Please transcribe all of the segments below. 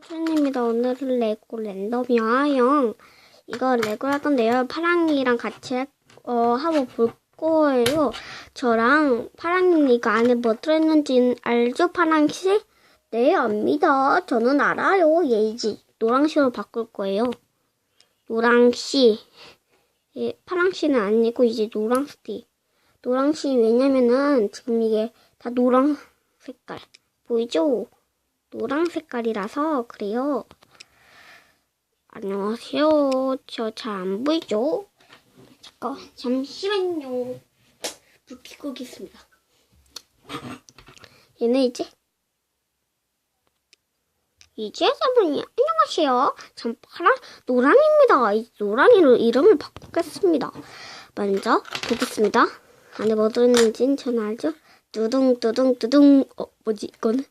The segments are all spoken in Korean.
춘입니다. 오늘은 레고 랜덤 영화형 이거 레고 할 건데요. 파랑이랑 같이 할- 어, 하고 볼 거예요. 저랑 파랑이 이거 안에 뭐 들어있는지 알죠, 파랑 씨? 네, 압니다. 저는 알아요. 예지 노랑씨로 바꿀 거예요. 노랑씨. 예, 파랑씨는 아니고 이제 노랑씨. 노랑씨 왜냐면은 지금 이게 다 노랑 색깔 보이죠? 노랑 색깔이라서 그래요. 안녕하세요. 저 잘 안 보이죠? 잠깐 잠시만요. 불 켜고 오겠습니다. 얘는 이제 이제 여러분이 안녕하세요. 전 파란 노랑입니다. 이 노랑이로 이름을 바꾸겠습니다. 먼저 보겠습니다. 안에 뭐 들었는지는 전 알죠? 두둥 두둥 두둥 어 뭐지 이거는?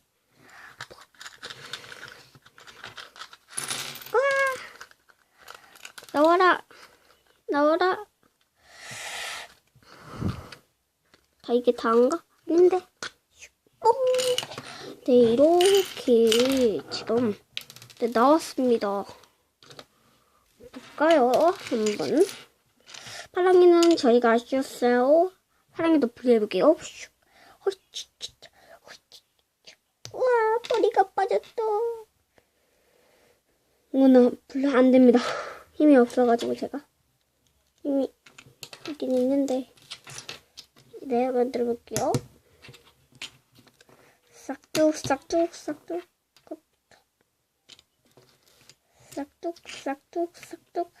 나와라. 나와라. 다 이게 다인가? 아닌데? 뽕. 네 이렇게 지금 네, 나왔습니다. 볼까요? 한번. 파랑이는 저희가 아쉬웠어요. 파랑이도 진짜 허치. 우와 머리가 빠졌다. 어머나 불러 안 됩니다. 힘이 없어가지고 제가. 힘이 있긴 있는데. 네 만들어 볼게요. 싹둑 싹둑 싹둑. 싹둑 싹둑 싹둑.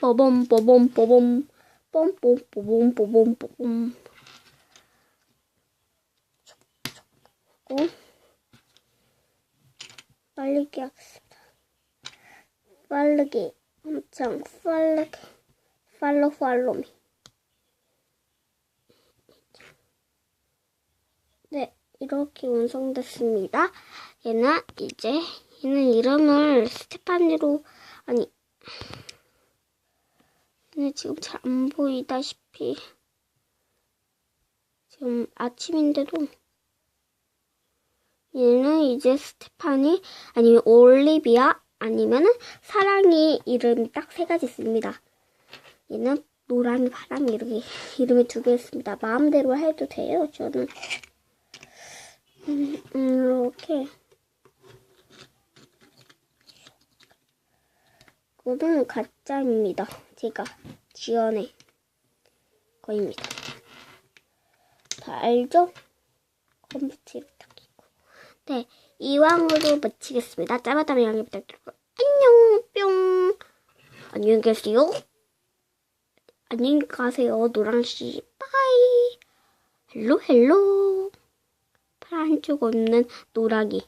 뽀범 뽀범 뽀범 뽐뽐 뽀범 뽀범 뽀범 고 빠르게 합시다. 빠르게, 엄청 빠르게, 팔로 팔로미. 네, 이렇게 완성됐습니다. 얘는 이제 얘는 이름을 스테파니로 아니 얘는 지금 잘 안 보이다시피 지금 아침인데도 얘는 이제 스테파니 아니면 올리비아 아니면은 사랑이 이름이 딱 세 가지 있습니다. 얘는 노랑이 파랑이 이렇게 이름이 두 개 있습니다. 마음대로 해도 돼요. 저는 음, 음, 이렇게 이거는 가짜입니다. 제가 지어낸 거입니다. 다 알죠? 끼고. 네, 이왕으로 마치겠습니다. 짧았다면 양해 부탁드리고 안녕 뿅. 안녕히 계세요. 안녕히 가세요 노랑씨. 빠이. 헬로 헬로. 파란 쪽 없는 노랑이